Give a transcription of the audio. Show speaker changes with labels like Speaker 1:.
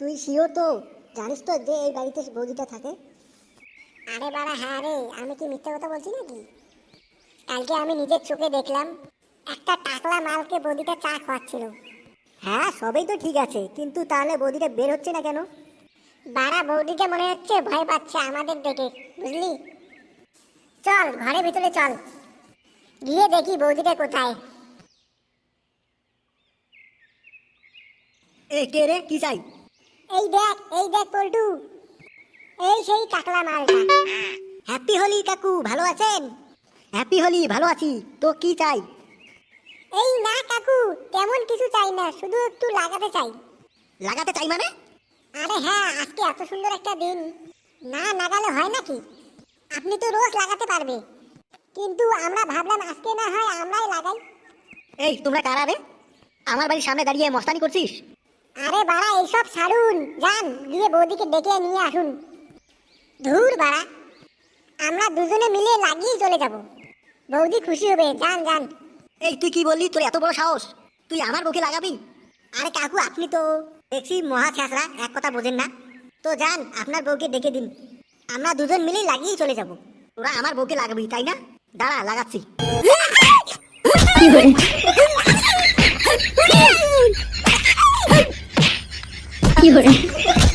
Speaker 1: তুই শিওর তো? জানিস তো যে এই বাড়িতে বৌদিটা থাকে?
Speaker 2: আরে বাড়া হ্যাঁ রে। আমি কি মিথ্যে কথা বলছি নাকি? কালকে আমি নিজের চোখে দেখলাম একটা টাকলা মালকে বৌদিটা চা খাওয়াচ্ছিল।
Speaker 1: হ্যাঁ সবই তো ঠিক আছে কিন্তু তাহলে বৌদিটা বের হচ্ছে না কেন?
Speaker 2: বাড়া বৌদিকে মনে হচ্ছে ভয় পাচ্ছে আমাদের দেখে বুঝলি? চল ঘরের ভিতরে চল। গিয়ে দেখি বৌদিটা কোথায়।
Speaker 1: এ কে রে? কি চাই?
Speaker 2: এই দেখ এই দেখ পল্টু। এই সেই টাকলা মালটা।
Speaker 1: হ্যাপি হোলি কাকু ভালো আছেন? হ্যাপি হোলি ভালো আছি। তো কি চাই?
Speaker 2: এই না কাকু তেমন কিছু চাই না শুধু একটু লাগাতে চাই।
Speaker 1: লাগাতে চাই মানে?
Speaker 2: আরে হ্যাঁ আজকে এত সুন্দর একটা দিন। না লাগালে হয় নাকি? আপনি তো রোজ লাগাতে পারবে। কিন্তু আমরা ভাবলাম আজকে না হয় আমরাই লাগাই।
Speaker 1: এই তোমরা কারা রে? আমার বাড়ির সামনে দাঁড়িয়ে মস্তানি করছিস?
Speaker 2: আরে বাড়া এইসব ছাড়ুন। যান গিয়ে বৌদিকে ডেকে নিয়ে আসুন। ধুর বাড়া আমরা দুজনে মিলে লাগিয়ে চলে যাব। বৌদি খুশি হবে যান যান।
Speaker 1: এই তুই কি বললি? তোর এত বড় সাহস। তুই আমার বউকে লাগাবি? আরে কাকু আপনি তো দেখছি মহা ছ্যাঁচড়া এক কথা বোঝেন না। তো যান আপনার বউকে ডেকে দিন। আমরা দুজন মিলেই লাগিয়েই চলে যাব। ওরা আমার বউকে লাগাবি তাই না? দাঁড়া লাগাচ্ছি। 有人。